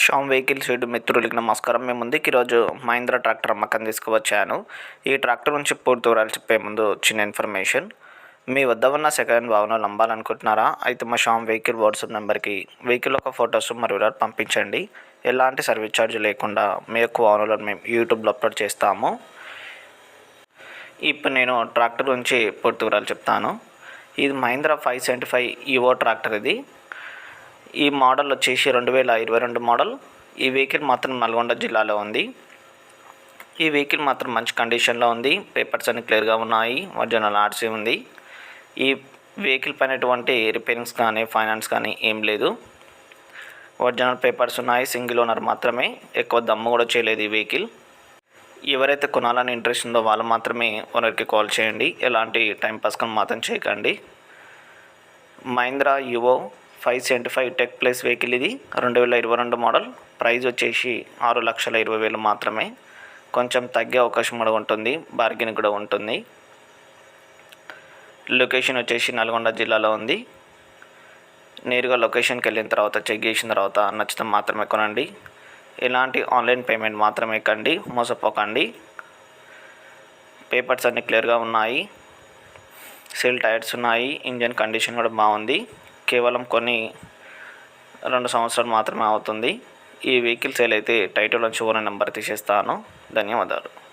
Shyam vehicle shed మిత్రులకి నమస్కారం. మేము ముందుకు ఈరోజు మహీంద్రా ట్రాక్టర్ అమ్మకం తీసుకువచ్చాను. ఈ ట్రాక్టర్ నుంచి పూర్తి వివరాలు చెప్పే ముందు చిన్న ఇన్ఫర్మేషన్. మీ వద్ద ఉన్న సెకండ్ వాహనాలు అమ్మాలనుకుంటున్నారా అయితే మా శ్యామ్ వెహికల్ వాట్సాప్ నెంబర్కి వెహికల్ ఒక ఫొటోస్ మరియు వివరాలు పంపించండి. ఎలాంటి సర్వీస్ ఛార్జ్ లేకుండా మీ యొక్క వాహనాలను మేము యూట్యూబ్లో అప్లోడ్ చేస్తాము. ఇప్పుడు నేను ట్రాక్టర్ గురించి పూర్తి వివరాలు చెప్తాను. ఇది మహీంద్రా ఫైవ్ సెవెంటీ ఫైవ్ ఈవో ట్రాక్టర్ ఇది. ఈ మోడల్ వచ్చేసి రెండు వేల ఇరవై రెండు మోడల్. ఈ వెహికల్ మాత్రం నల్గొండ జిల్లాలో ఉంది. ఈ వెహికల్ మాత్రం మంచి కండిషన్లో ఉంది. పేపర్స్ అన్ని క్లియర్గా ఉన్నాయి. ఒరిజినల్ ఆర్సీ ఉంది. ఈ వెహికల్ పైన ఎటువంటి రిపేరింగ్స్ కానీ ఫైనాన్స్ కానీ ఏం లేదు. ఒరిజినల్ పేపర్స్ ఉన్నాయి. సింగిల్ ఓనర్ మాత్రమే. ఎక్కువ దమ్ము కూడా చేయలేదు ఈ వెహికల్. ఎవరైతే కొనాలని ఇంట్రెస్ట్ ఉందో వాళ్ళు మాత్రమే ఓనర్కి కాల్ చేయండి. ఎలాంటి టైం పాస్ కానీ మాత్రం చేయకండి. Mahindra Yuvo five seventy five tech plus vehicle ఇది. రెండు వేల ఇరవై రెండు మోడల్. ప్రైజ్ వచ్చేసి ఆరు లక్షల ఇరవై వేలు మాత్రమే. కొంచెం తగ్గే అవకాశం కూడా ఉంటుంది. బార్గెన్ కూడా ఉంటుంది. లొకేషన్ వచ్చేసి నల్గొండ జిల్లాలో ఉంది. నేరుగా లొకేషన్కి వెళ్ళిన తర్వాత చెక్ చేసిన తర్వాత నచ్చితే మాత్రమే కొనండి. ఎలాంటి ఆన్లైన్ పేమెంట్ మాత్రమే కండి. మోసపోకండి. పేపర్స్ అన్నీ క్లియర్గా ఉన్నాయి. సెల్ టైర్స్ ఉన్నాయి. ఇంజన్ కండిషన్ కూడా బాగుంది. కేవలం కొన్ని రెండు సంవత్సరాలు మాత్రమే అవుతుంది. ఈ వెహికల్ సేల్ అయితే టైటిల్ నుంచి ఓనర్ నెంబర్ తీసేస్తాను. ధన్యవాదాలు.